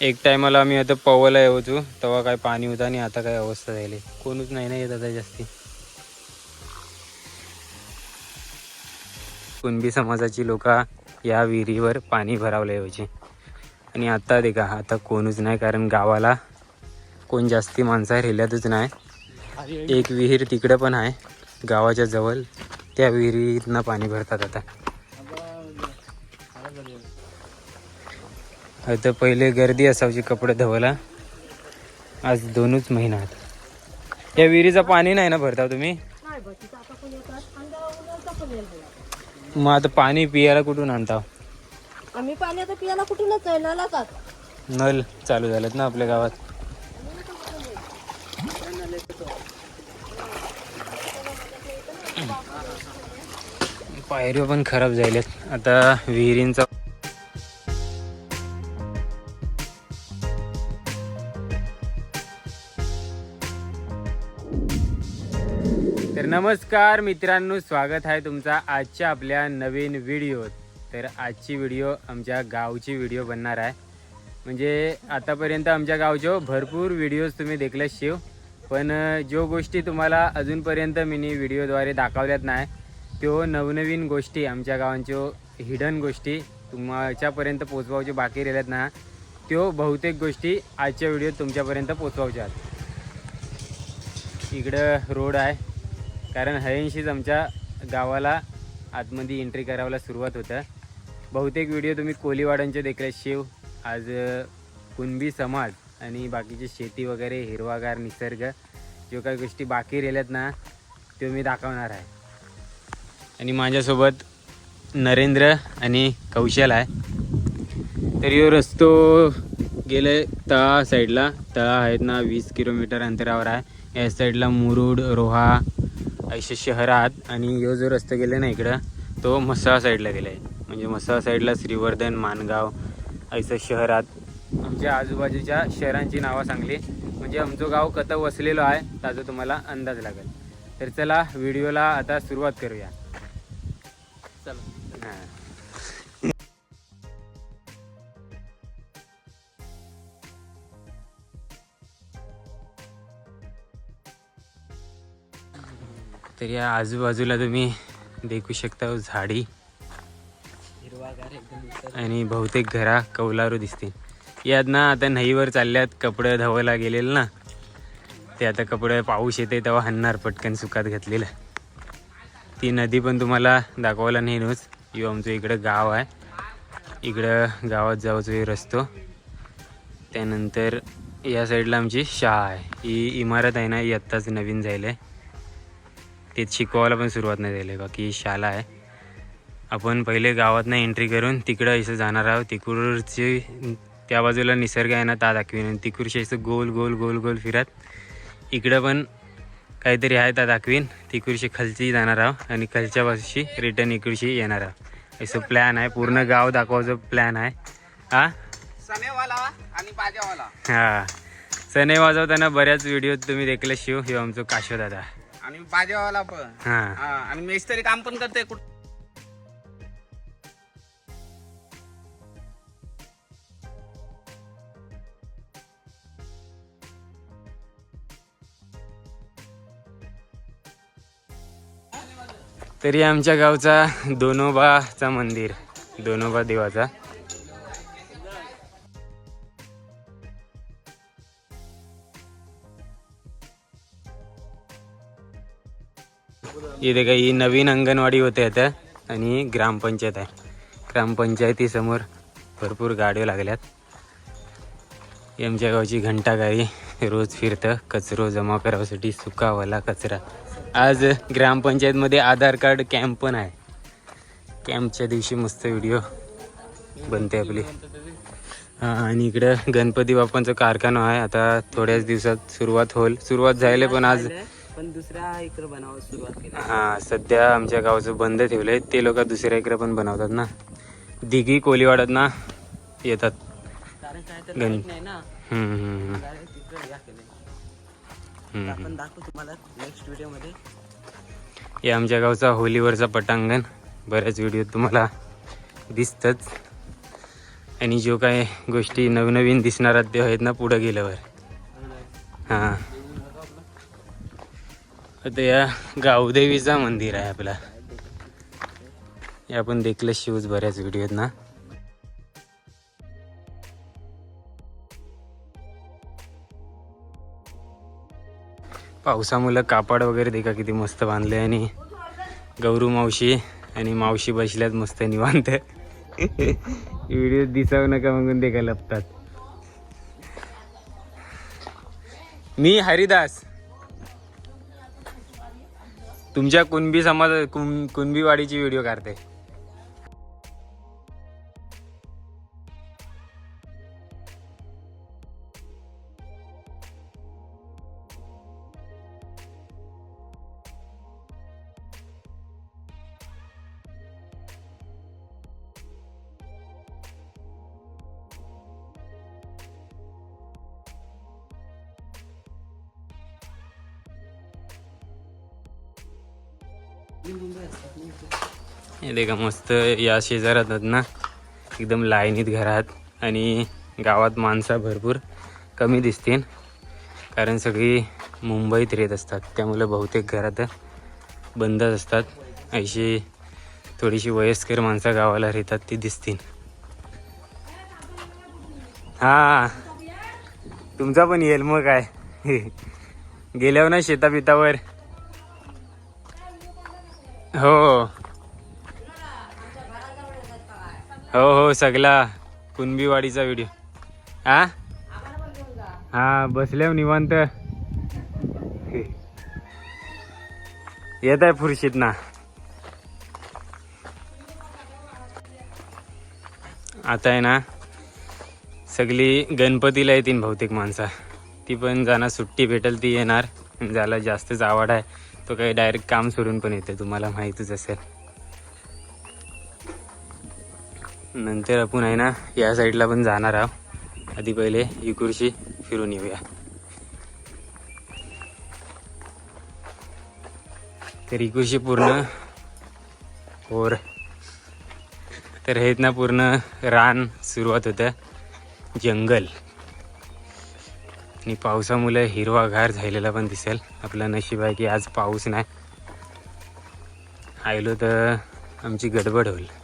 एक टायमाला आम्ही आता पवायला येवचो हो तेव्हा काय पाणी होतं आणि आता काय अवस्था झाली. कोणच नाही ना येत आता जास्ती. कुणबी समाजाची लोक या विहिरीवर पाणी भरावलं यायचे हो आणि आता देखा आता कोणच नाही कारण गावाला कोण जास्ती माणसं राहिल्यातच नाही. एक विहीर तिकडं पण आहे गावाच्या जवळ. त्या विहिरीतनं पाणी भरतात आता. आता पहिले गर्दी असायची कपडे धुवायला. आज दोनच महिन्यात या विहिरीचं पाणी नाही ना भरता तुम्ही? मग आता पाणी पियाला कुठून आणता? आम्ही पाणी आता पियाला कुठूनच नल चालू झालेत ना आपल्या गावात. पायऱ्या पण खराब झाल्यात. आता विहिरींचा नमस्कार मित्रांनो स्वागत आहे तुमचा आजच्या आपल्या नवीन व्हिडिओत. तर आजची व्हिडिओ आमच्या गावची व्हिडिओ बनणार आहे. म्हणजे आतापर्यंत आमच्या गावचे भरपूर व्हिडिओज तुम्ही देखले शिव. पण जो गोष्टी तुम्हाला अजूनपर्यंत मी व्हिडिओद्वारे दाखवल्यात नाही त्यो नवनवीन गोष्टी आमच्या गावांच्यो हिडन गोष्टी तुमच्यापर्यंत पोचवायचे बाकी राहिल्यात ना त्यो बहुतेक गोष्टी आजच्या व्हिडिओत तुमच्यापर्यंत पोचवायच्या इकडं रोड आहे. कारण हयंशीच आमच्या गावाला आतमध्ये एंट्री करायला सुरुवात होतं. बहुतेक व्हिडिओ तुम्ही कोलीवाडांचे देखले शिव आज कुणबी समाज आणि बाकीची शेती वगैरे हिरवागार निसर्ग जो काही गोष्टी बाकी राहिल्यात ना तो मी दाखवणार आहे. आणि माझ्यासोबत नरेंद्र आणि कौशल आहे. तर यो रस्तो गेले तळा साईडला तळा आहेत ना वीस किलोमीटर अंतरावर आहे. या साईडला मुरुड रोहा असे शहरात आणि यो जो रस्ता गेला ना इकडं तो म्हसळा साईडला गेला आहे म्हणजे म्हसळा साईडला श्रीवर्धन मानगाव ऐसं शहरात. आमच्या आजूबाजूच्या शहरांची नावं सांगली. म्हणजे आमचं गाव कथं वसलेलो आहे त्याचा तुम्हाला अंदाज लागेल. तर चला व्हिडिओला आता सुरुवात करूया. तर या आजूबाजूला तुम्ही देखू शकता झाडी. आणि बहुतेक घरा कौलारू दिसतील यात ना आता नईवर चालल्यात कपडे धवायला गेलेलं ना. ते आता कपडे पाऊस येते तेव्हा हन्नार पटकन सुकात घातलेलं. ती नदी पण तुम्हाला दाखवायला नेणूच यो आमचं इकडं गाव आहे. इकडं गावात जाऊचं रस्तो त्यानंतर या साईडला आमची शाळा आहे. ही इमारत आहे ना ही आत्ताच नवीन जायला आहे. ते शिकवायला पण सुरुवात नाही झाली. बाकी ही शाळा आहे. आपण पहिले गावातनं एंट्री करून तिकडं असं जाणार आहोत. तिकडची त्या बाजूला निसर्ग आहे ना ता दाखवीन. आणि तिकडची असं गोल गोल गोल गोल फिरत इकडं पण काहीतरी आहे त्या दाखवीन. तिकडची खालची जाणार आहोत आणि खालच्या बाजूशी रिटर्न इकडची येणार आहोत. असं प्लॅन आहे. पूर्ण गाव दाखवायचं प्लॅन आहे. हा? हा. सने वाजवताना बऱ्याच व्हिडिओ तुम्ही देखले शिव. हे आमचं काशो दादा बाजावाला पण. हा. हा, आणि मेस्त्री काम पण करते कुठ. तरी आमच्या गावचा दोनोबाचा मंदिर दोनोबा देवाचा. इथे काही नवीन अंगणवाडी होते आता आणि ग्रामपंचायत आहे. ग्रामपंचायतीसमोर भरपूर गाड्या लागल्यात. ही आमच्या गावची घंटागाडी रोज फिरतं कचरो जमा करावासाठी सुकावाला कचरा. आज ग्रामपंचायतमध्ये आधार कार्ड कॅम्प पण आहे. कॅम्पच्या दिवशी मस्त व्हिडिओ बनते आपली. आणि इकडं गणपती बाप्पांचा कारखाना आहे. आता थोड्याच दिवसात सुरुवात होईल. सुरुवात झाले पण आज पण दुसऱ्या इकडे बनावं सुरुवात केली. हां सध्या आमच्या गावचं बंद ठेवलं आहे ते लोक दुसऱ्या इकडे पण बनवतात ना. दिघी कोलीवाड्यात ना येतात. कारण काय तर गण नाही ना. हम्म, हम्म, हम्म. तिकडे या केलंय. हम्म, आपण हम्म. दाखवू तुम्हाला नेक्स्ट व्हिडिओमध्ये. हे आमच्या गावचा होलीवरचा पटांगण. बऱ्याच व्हिडिओ तुम्हाला दिसतच. आणि जो काय गोष्टी नवनवीन दिसणार ते आहेत ना पुढं गेल्यावर. हां. आता या गावदेवीचा मंदिर आहे आपला. हे आपण देखलं शिवज बऱ्याच व्हिडिओत ना. पावसामुळं कापड वगैरे देखा किती मस्त बांधले आणि गौरू मावशी आणि मावशी बसल्यात मस्त निवांत. व्हिडिओ दिसाव नका म्हणून देखा लपतात. मी हरिदास. तुमच्या कुणबी समाज कुण कुणबीवाडीची व्हिडिओ काढते. हे का मस्त या शेजारात ना एकदम लाईनीत घरात आणि गावात माणसं भरपूर कमी दिसतील. कारण सगळी मुंबईत रेत असतात. त्यामुळे बहुतेक घरात बंदच असतात. अशी थोडीशी वयस्कर माणसं गावाला रेतात ती दिसतील. हा. तुमचा पण येईल मग काय? गेल्यावर ना शेताबितावर हो. हो हो सगळा कुणबीवाडीचा व्हिडिओ हा हा बसल्या निवांत. येत आहे फुरशीत ना. आता आहे ना सगळी गणपतीला येतील बहुतेक माणसं. ती पण जाणार सुट्टी भेटेल ती येणार. ज्याला जास्तच आवड आहे. तो काही डायरेक्ट काम सोडून पण येते तुम्हाला माहीतच असेल. नंतर आपण आहे ना या साईडला पण जाणार आहोत. आधी पहिले इकुरशी फिरून येऊया. तर इकुरशी पूर्ण और तर हे ना पूर्ण रान सुरुवात होतं. जंगल. आणि पावसामुळे हिरवागार झालेला पण दिसेल. आपलं नशीब आहे की आज पाऊस नाही. आयलो तर आमची गडबड होईल.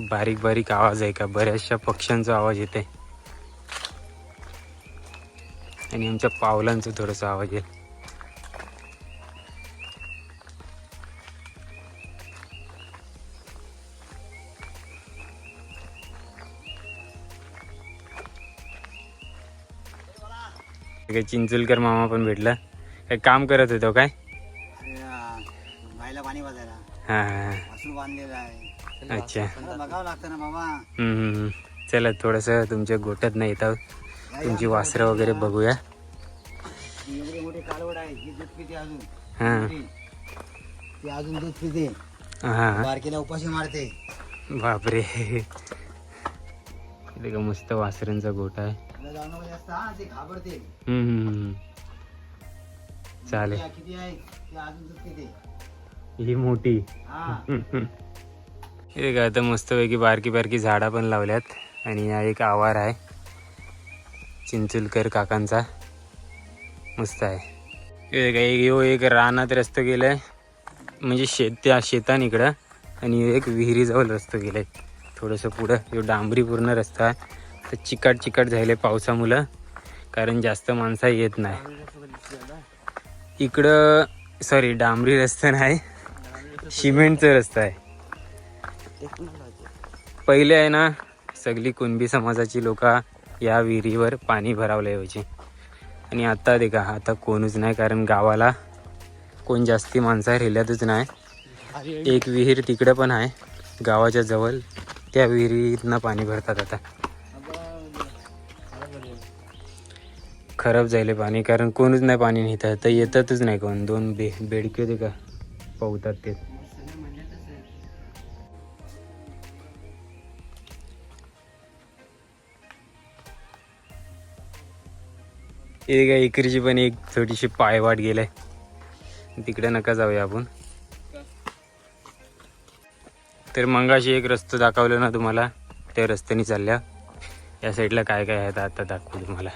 बारीक बारीक आवाज आहे का? बऱ्याचशा पक्ष्यांचा आवाज येते आणि आमच्या पावलांचा थोडासा आवाज येईल काय चिंचुलकर मामा पण भेटला? काय काम करत होतो काय? बायला पाणी हा हा. वासरू बांधलेला आहे. अच्छा. बघावं लागतं ना बाबा. चला थोडंसं तुमच्या गोट्यात नाही येत आहोत तुमची वासरं वगैरे बघूया. ही. एवढी मोठी कालवड आहे ही. दूध पिते अजून हां मोठी. ती अजून दूध पिते हां बारकीला उपाशी मारते बापरे. इथे का मस्त वासरांचा गोठा आहे. हा. चालेल. ती किती आहे? ती अजून दूध पिते ही मोठी. हे का आता मस्तपैकी बारकी बारकी झाडं पण लावल्यात आणि हा एक आवार आहे. चिंचुलकर काकांचा. मस्त आहे. हे का एक यो हो, एक रानात रस्तो गेलाय. म्हणजे शेत त्या शेतान इकडं. आणि एक विहिरीजवळ रस्तो गेलाय. थोडंसं पुढं. यो डांबरी पूर्ण रस्ता आहे. तर चिकट चिकट झाले पावसामुळं. कारण जास्त माणसं येत नाही. इकडं सॉरी डांबरी रस्ता नाही. सिमेंटचा रस्ता आहे. पहिले आहे ना सगळी कुणबी समाजाची लोक या विहिरीवर पाणी भरावले यायचे आणि आता देखा आता कोणच नाही कारण गावाला कोण जास्ती माणसं रेल्यातच नाही. एक विहीर तिकडं पण आहे गावाच्या जवळ. त्या विहिरीतनं पाणी भरतात आता. खराब झाले पाणी कारण कोणच नाही पाणी नेत तर येतातच नाही कोण. दोन बे बेडके ते का पवतात ते. एक काय इकडची पण एक थोडीशी पायवाट गेलाय. तिकडे नका जाऊया आपण. तर मंगाशी एक रस्ता दाखवलं ना तुम्हाला त्या रस्त्याने चालल्या. या साईडला काय काय आहे आता दाखवू तुम्हाला.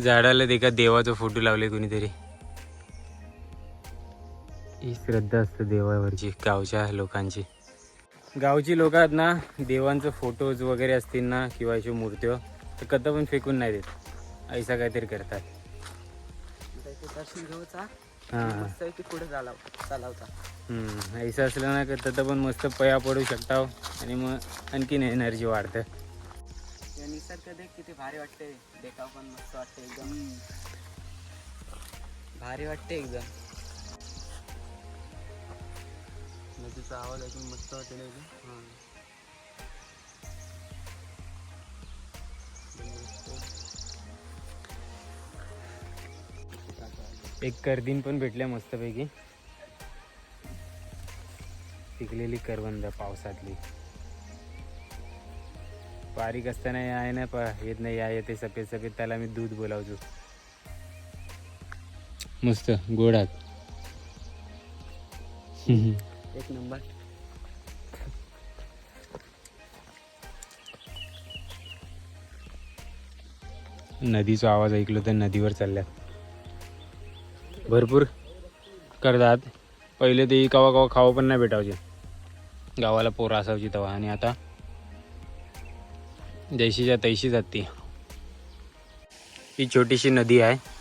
झाडाला देखा देवाचा फोटो लावले कोणीतरी. ही श्रद्धा असते देवावरची गावच्या लोकांची. गावची लोक आहेत ना देवांचं फोटोज वगैरे असतील ना किंवा अशी मूर्त्यो तर कधी पण फेकून नाही देत. ऐसा काहीतरी करतात. हां. ऐसा असलं ना तर तर पण मस्त पया पडू शकता आणि मग आणखीन एनर्जी वाढतं. निसर्ग देख किती भारी वाटते. देखाव पण मस्त वाटते एकदम. भारी वाटते एकदम. नदीचा आवाज ऐकून मस्त वाटते ना एकदम एक करदीन पण भेटल्या मस्तपैकी. पिकलेली करवंद पावसातली. बारीक असताना आहे ना पा येत नाही या येते सफेद सफेद त्याला मी दूध बोलावतो. मस्त गोडात एक नंबर. नदीचा आवाज ऐकलो तर नदीवर चालल्यात. भरपूर करतात. पहिले ते कवा कवा खावं पण नाही भेटावचे गावाला पोरं असावची तेव्हा आणि आता जैशीच्या तैशी जाती. ही छोटीशी नदी आहे.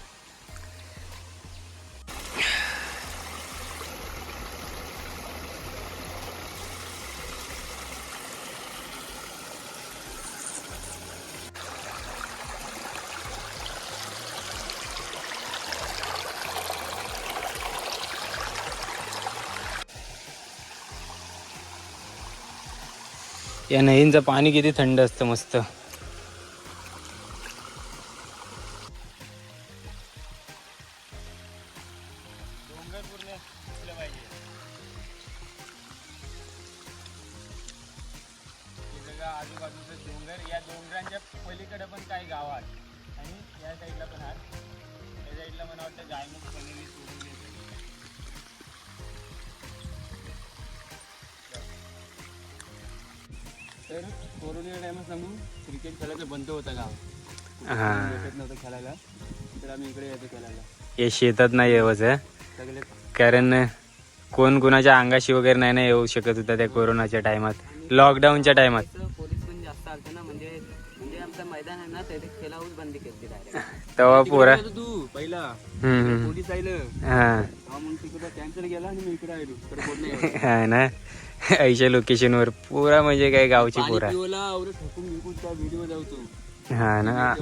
या नदींचं पाणी किती थंड असतं मस्त. तर कोरोना टायमात सांगू क्रिकेट खेळायचं बंद होता गाव. हां. भेटत नव्हतं खेळायला. तर आम्ही इकडे यायचो खेळायला. हे शेतात नाही येवचं सगळे कारण कोण कुणाच्या अंगाशी वगैरे नाही ना येऊ शकत होता त्या कोरोनाच्या टायमात. लॉकडाऊनच्या टायमात. पोलीस पण जास्त आलते ना म्हणजे म्हणजे आमचं मैदान आहे ना बंदी केली डायरेक्ट तेव्हा पोरा तू पहिला. हम्म, हम्म. पोलीस आलं हा. मग तिकडे कॅन्सल गेला आणि मी इकडे आलो इकडे कोण नाही हा ना. ऐशा लोकेशनवर पुरा म्हणजे काय गावची पोरा. हा ना.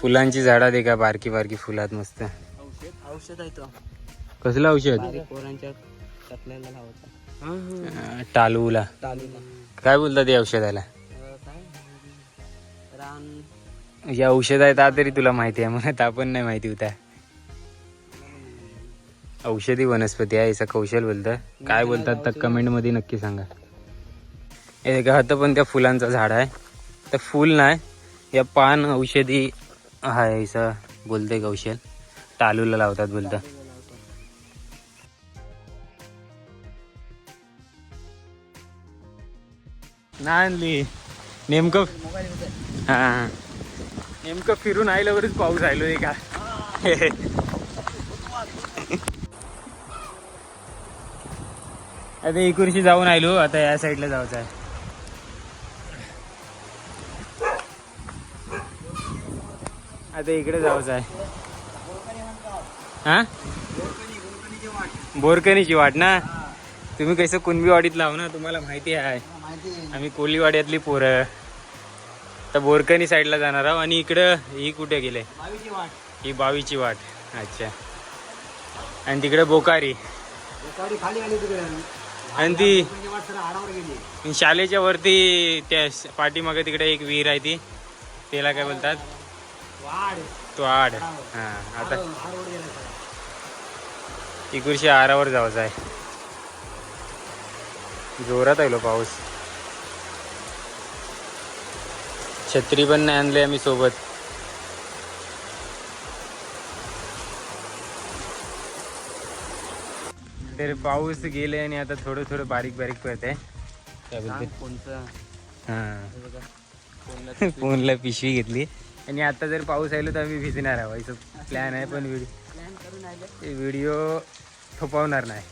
फुलांची झाडा दे का बारकी बारकी फुलात मस्त. औषध औषध आहे तो. कसलं औषध? पोरांच्या टालूला. काय बोलतात या औषधाला? अं, काय? रान. या औषध आहे ता तरी तुला माहिती आहे मला ता पण नाही माहिती होता. औषधी वनस्पती आहे असं कौशल बोलतं काय बोलतात तर कमेंटमध्ये नक्की सांगा. हे का होतं पण त्या फुलांचं झाड आहे. तर फुल नाही या पान औषधी आहे असं बोलते कौशल. टालूला लावतात बोलतं. नाही आणली. नेमकं हा. नेमकं फिरून आल्यावरच पाऊस आलो आहे का? आता एक वर्षी जाऊन आलो आता या साईडला जायचं आहे. आता इकडे जायचं आहे. हा? बोरकणीची वाट ना? तुम्ही कसं कुणबीवाडीत लाव ना तुम्हाला माहिती आहे. आम्ही कोलीवाड्यातली पोरं. तर बोरकणी साईडला जाणार आहोत आणि इकडं ही कुठे गेले? ही बावीची वाट. अच्छा. आणि तिकडे बोकारी. खाली आली तिकडे आणि ती शाळेच्या वरती त्या पाठीमागे तिकडे एक विहीर आहे ती. त्याला काय बोलतात? तो आड हा. आता इकडची आरावर जायचं आहे. जोरात आलो पाऊस. छत्री पण नाही आणली आम्ही सोबत. तर पाऊस गेले आणि आता थोडं थोडं बारीक बारीक पडत आहे कोणतं? हां. फोनला पिशवी? घेतली? आणि आता जर पाऊस आलो तर आम्ही भिजणार आहोत. असं प्लॅन आहे पण व्हिडिओ प्लॅन करून आले. ते व्हिडिओ थोपवणार नाही.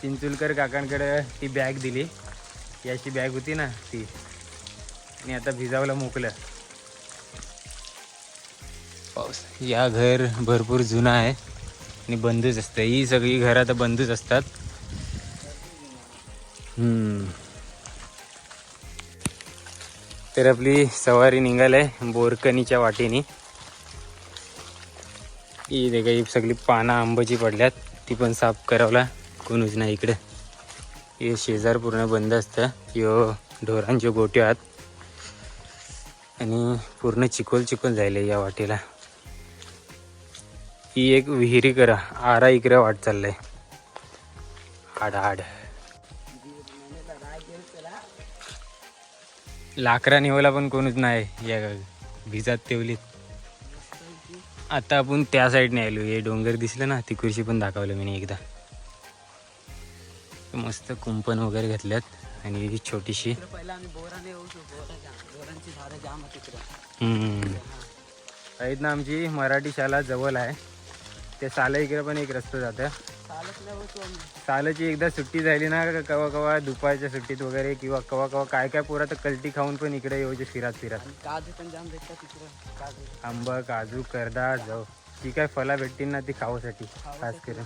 चिंचुलकर काकांकडे ती बॅग दिली. ही अशी बॅग होती ना ती. आणि आता भिजावला मोकलं पाऊस. या घर भरपूर जुना आहे. आणि बंदच असतं. ही सगळी घरं आता बंदच असतात. हम्म. तर आपली सवारी निघालय बोरकणीच्या वाटेनी. ही ते काही सगळी पानं आंबाची पडल्यात. ती पण साफ करावला. कोणूच नाही इकडे. हे शेजार पूर्ण बंद असतं. यो ढोरांचे गोटे आहात आणि पूर्ण चिखल चिखल जायले या वाटेला. ही एक विहिरी करा. आरा इकडे वाट चाललंय. हाड हाड लाकरा निवला पण कोणच नाही या भिजात तेवलीत आता आपण त्या साईडने आलो. हे डोंगर दिसलं ना ती खुर्ची पण दाखवलं मी एकदा. मस्त कुंपण वगैरे घातल्यात आणि ही छोटीशी. आहेत ना आमची मराठी शाळा जवळ आहे. त्या साला इकडे पण एक रस्ता जातं. सालाची एकदा सुट्टी झाली ना कवा कवा दुपारच्या सुट्टीत वगैरे किंवा कवा कवा काय काय पोरा तर कल्टी खाऊन पण इकडे येऊचे फिरत फिरत. काजू पण जाम भेटतात आंबा काजू करदा जाऊ जी काय फला भेटतील ना ती खावासाठी खास करून.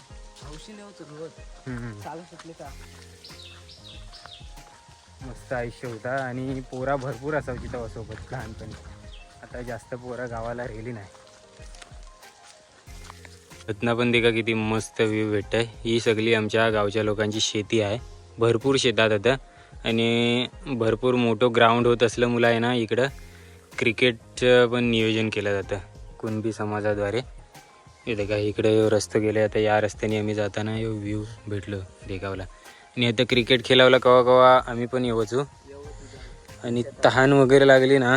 मस्त आयुष्य होता आणि पोरा भरपूर असायची तेव्हा सोबत लहानपणी. आता जास्त पोरा गावाला राहिली नाही. रत्ना पण देखा किती मस्त व्ह्यू भेटतंय. ही सगळी आमच्या गावच्या लोकांची शेती आहे. भरपूर शेतात आता. आणि भरपूर मोठं ग्राउंड होत असलं मुलं आहे ना इकडं. क्रिकेटचं पण नियोजन केलं जातं. कुणबी समाजाद्वारे. हे देखा इकडे यो रस्ता गेले आता या रस्त्याने आम्ही जाताना यो व्ह्यू भेटलो देखावला. आणि आता क्रिकेट खेळावला कवा कवा आम्ही पण येवचो हो. आणि तहान वगैरे लागली ना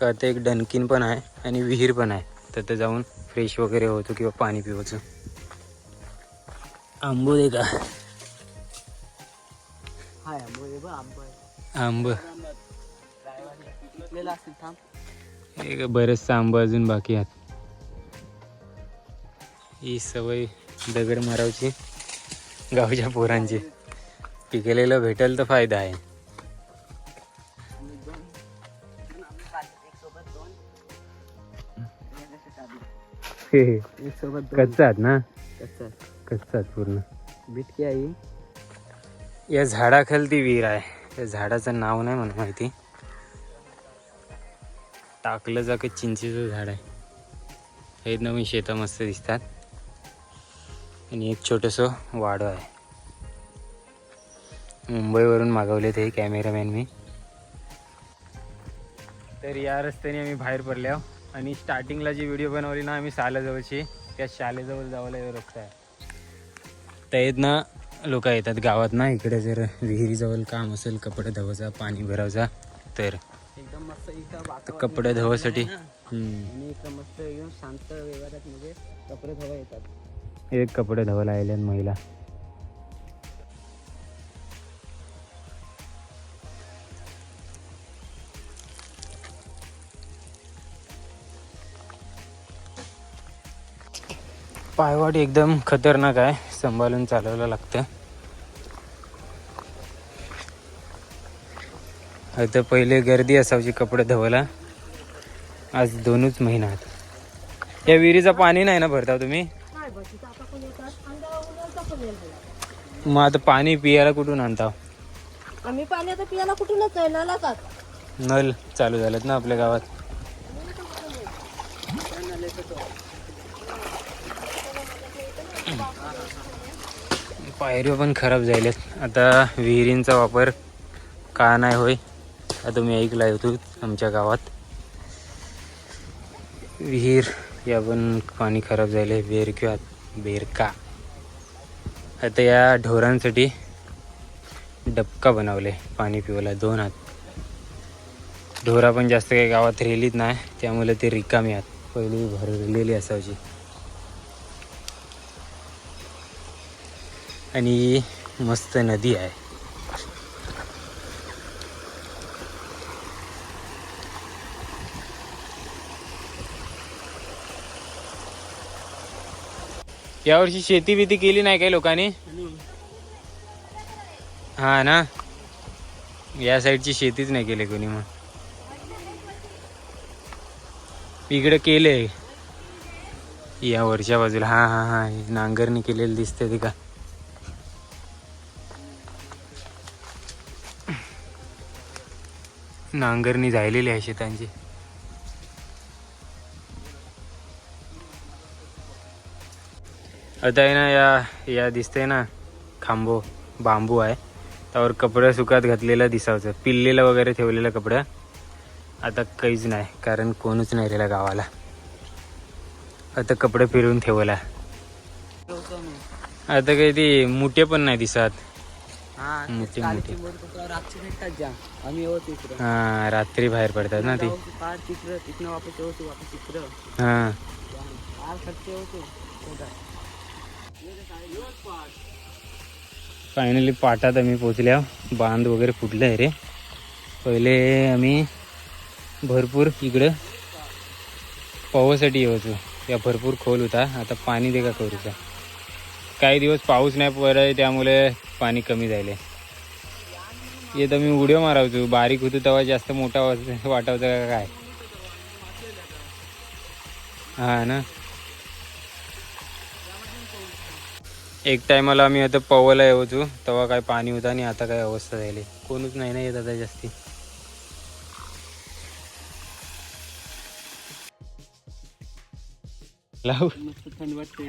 का आता एक डनकिन पण आहे आणि विहीर पण आहे. तर ते जाऊन फ्रेश वगैरे होतो किंवा पाणी पिवचं आंबो दे का? आंबो हे एक बरेचसा आंब अजून बाकी आहेत. ही सवय दगड मारावची. गावच्या पोरांची. पिकलेलं भेटेल तर फायदा आहे. सोबत कच्चा आहेत ना? कच्चा कच्चा आहेत पूर्ण बिटकी आई या? झाडाखालती विहीर आहे. त्या झाडाचं नाव नाही मला माहिती. टाकलं जा का चिंचेचं झाड आहे. हे नवीन शेतं मस्त दिसतात. आणि एक छोटंसं वाडं आहे. मुंबईवरून मागवले ते कॅमेरामॅन मी. तर या रस्त्याने आम्ही बाहेर पडल्या आणि स्टार्टिंगला जी व्हिडिओ बनवली ना आम्ही सालाजवळची त्या शाळेजवळ जावला रस्ता आहे. त्यात ना लोक येतात गावात ना इकडे जर विहिरीजवळ काम असेल कपडे धुवायचा पाणी भरायचा तर एकदम मस्त इथं कपडे मस्त एकदम शांत व्यवहारात म्हणजे कपडे धुवा येतात. एक कपडे धुवायला आल्या महिला. पायवाट एकदम खतरनाक आहे. सांभाळून चालवायला लागतं आता पहिले गर्दी असायची कपडे धुवायला. आज दोनच महिन्यात या विहिरीचं पाणी नाही ना भरता तुम्ही? मग आता पाणी पियाला कुठून आणता आम्ही पाणी आता पियाला कुठूनच नल चालू झालेत ना आपल्या गावात? पायऱ्या पण खराब झाल्यात आता विहिरींचा वापर का नाही होय आता मी ऐकला होतो आमच्या गावात. विहीर या पण पाणी खराब झाले बेर किंवा बेरका. आता या ढोरांसाठी डबका बनवले पाणी पिवायला दोन हात. ढोरा पण जास्त काही गावात रेलीत नाही त्यामुळे ते रिकामी आहेत. पहिली भरलेली असायची. आणि मस्त नदी आहे. यावर्षी शेती बिती केली नाही काही लोकांनी? हा ना? या साईडची शेतीच नाही केली कोणी मग. इकडे केले या वरच्या बाजूला. हा हा हा. नांगरणी केलेली दिसते ती का? नांगरणी झालेली आहे शेतांची. आता आहे ना या या दिसतंय ना खांबो बांबू आहे. त्यावर कपडा सुकात घातलेलं दिसायचं पिल्लेलं वगैरे ठेवलेलं कपडं. आता काहीच नाही कारण कोणच नाही राहिला गावाला. आता कपडे फिरवून ठेवला. आता काही ती मुठे पण नाही दिसत. मोठी- मोठी. हा रात्री बाहेर पडतात ना ती. हा. होतो फायनली पाटात आम्ही पोचल्या बांध वगैरे फुटलं आहे रे. पहिले आम्ही भरपूर इकडं पावासाठी यायचो त्या भरपूर खोल होता. आता पाणी दे का करूचा? काही दिवस पाऊस नाही पडत त्यामुळे पाणी कमी झाले. ये तर मी उड्या मारायचो बारीक होतो तेव्हा जास्त मोठा वाट- का काय? हा ना? एक टायमाला आम्ही आता पवायला यायचो तेव्हा काय पाणी होतं आणि आता काय अवस्था झाली. कोणच नाही ना येत आता जास्ती. लाव. थंड वाटते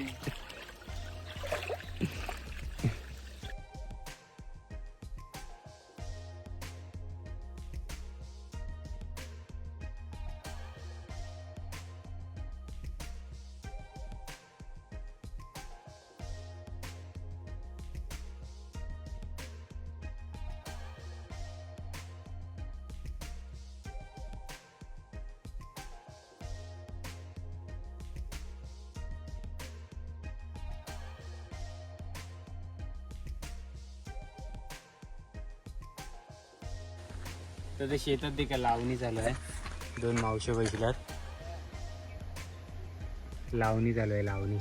तर ते शेतात ते काय लावणी चालू आहे. दोन मावशे बसल्यात. लावणी चालू आहे लावणी.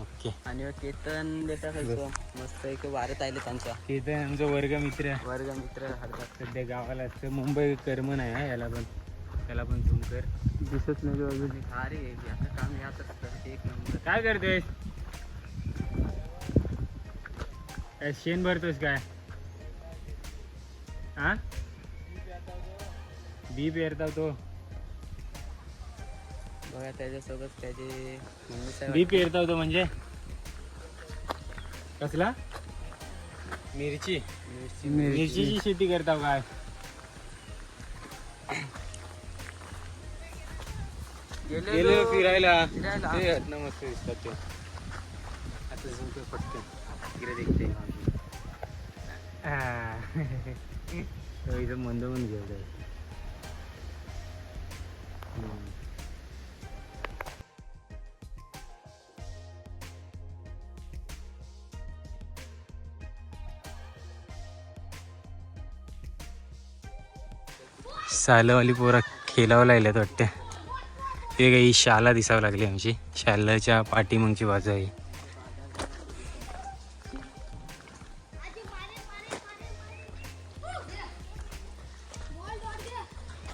ओके. आणि केतन देता खायचो मस्त एक वारत आले त्यांच्या. ते तर आमचा वर्ग मित्र वर्ग मित्र हरतात. सध्या गावाला असतं. मुंबई कर्म नाही हा याला पण. त्याला पण फोन कर. दिसत नाही अजून. अरे आता काम याच असतं एक नंबर. काय करतोय काय शेण भरतोस काय? हा बी पेरता तो. बघा त्याच्यासोबत त्याची मम्मी साहेब बी पेरता तो म्हणजे? कसला? मिरची. मिरची. मिरचीची शेती करता काय? गेले फिरायला. फिरायला. ते आहेत ना मस्त दिसतात ते. आता पटकन. इकडे दिसते तो इथं मंद पण घेऊन. सालवाली पोरा खेळावं लागल्यात वाटते. ते काही शाला दिसावं लागली आमची. शालाच्या पाठीमागची बाजू आहे.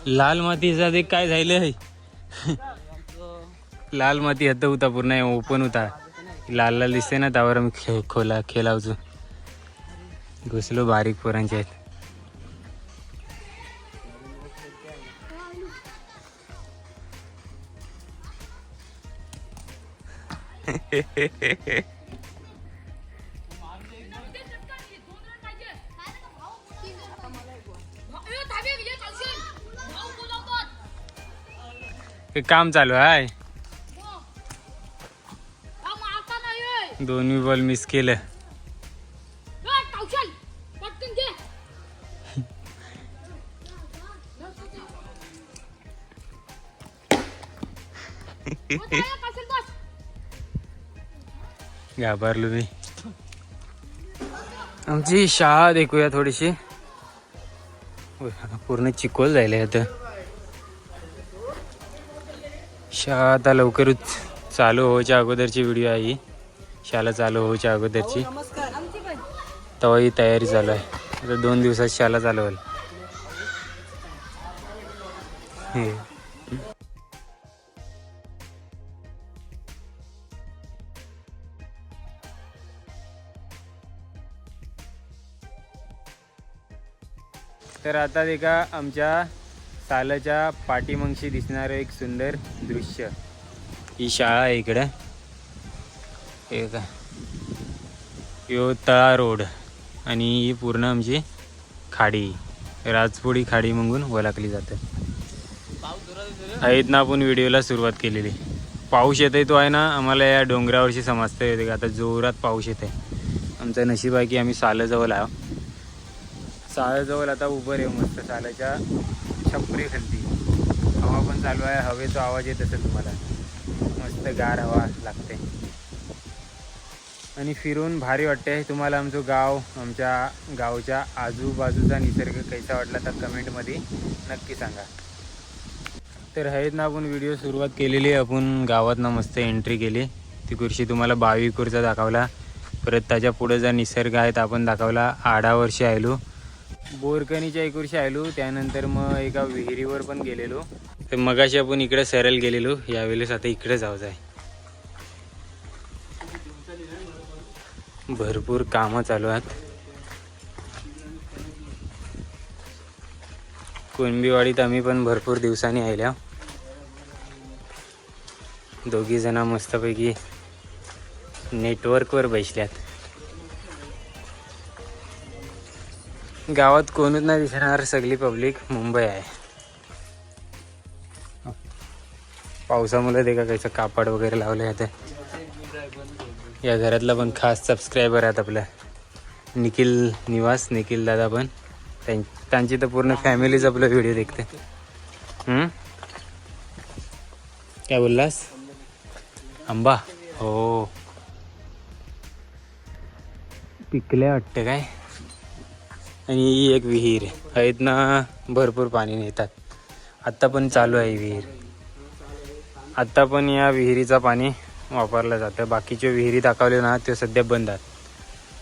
लाल मातीचा ते काय झालं लाल माती हत होता पूर्ण ओपन होता लाल लाल दिसते ना त्यावर आम्ही खे खोला खेळावचो घुसलो बारीक पोरांच्या आहेत. हे काम चालू आहे दोन्ही बॉल मिस केलं. घाबरलो मी. आमची शाळा देखूया थोडीशी. पूर्ण चिकोल जायला आता. शाळा आता लवकरच चालू व्हायच्या अगोदरची व्हिडिओ आहे ही. शाळा चालू व्हायच्या अगोदरची. तेव्हा ही तयारी चालू आहे. आता दोन दिवसात शाळा चालू होईल. हे. तर आता देखा आमच्या सालाच्या पाठीमागशी दिसणारं एक सुंदर दृश्य. ही शाळा आहे इकडं. हे का यो तळा रोड आणि ही पूर्ण आमची खाडी राजपुडी खाडी म्हणून ओळखली जाते. आहेत ना आपण व्हिडिओला सुरुवात केलेली. पाऊस येतोय तो आहे ना आम्हाला या डोंगरावरशी समजता येते का आता जोरात पाऊस येते आमचं नशीब आहे की आम्ही सालाजवळ आहो. सालाजवळ आता उभं राहू मस्त सालाच्या छपरी खालती हवा पण चालू आहे हवेचा आवाज येत असेल तुम्हाला. मस्त गार हवा लागते. आणि फिरून भारी वाटते. तुम्हाला आमचं गाव आमच्या गावच्या आजूबाजूचा निसर्ग कैसा वाटला तर कमेंटमध्ये नक्की सांगा. तर आहेत ना आपण व्हिडिओ सुरुवात केलेली आपण गावात ना मस्त एंट्री केली. ती कुर्शी तुम्हाला बावीकूरचा दाखवला. परत त्याच्या पुढे जा निसर्ग तर आपण दाखवला. आडा वर्षी आयलो. बोरकणीच्या एक वर्षी त्यानंतर मग एका विहिरीवर पण गेलेलो. तर मगाशी आपण इकडे सरल गेलेलो यावेळेस आता इकडे जाऊ जाय. भरपूर कामं चालू आहेत. कुणबीवाडीत आम्ही पण भरपूर दिवसांनी आल्या दोघी जण मस्तपैकी नेटवर्कवर बसल्यात. गावात कोणच नाही दिसणार सगळी पब्लिक मुंबई आहे. पावसामुळे ते का कसं कापड वगैरे लावले आहे या घरातला पण खास सबस्क्रायबर आहेत आपल्या. निखिल निवास निखिल दादा पण. त्यां- त्यांची तर पूर्ण फॅमिलीच आपला व्हिडिओ देखते. काय बोललास? आंबा. हो. पिकल्या वाटतं काय? आणि ही एक विहीर आहेत ना भरपूर पाणी नेतात. आत्ता पण चालू आहे विहीर. आत्ता पण या विहिरीचा पाणी वापरलं जातं. बाकीचे विहिरी दाखवले ना ते सध्या बंद आहेत.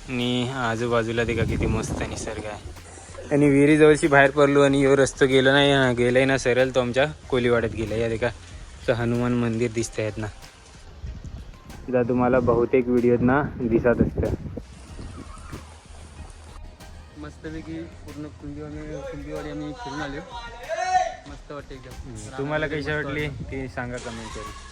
आणि आजूबाजूला ते का किती मस्त निसर्ग आहे. आणि विहिरीजवळची बाहेर पडलो आणि यो रस्तो गेलो नाही गेलाय ना सरळ तो आमच्या कोलीवाड्यात गेला या देखा तर हनुमान मंदिर दिसत आहेत ना जा तुम्हाला बहुतेक व्हिडिओत ना दिसत असतं. मस्तपैकी पूर्ण कुंभीवाडी कुंभीवाडी आम्ही फिरून आलो मस्त वाटते एकदम. तुम्हाला कशी वाटली ती सांगा कमेंट करून.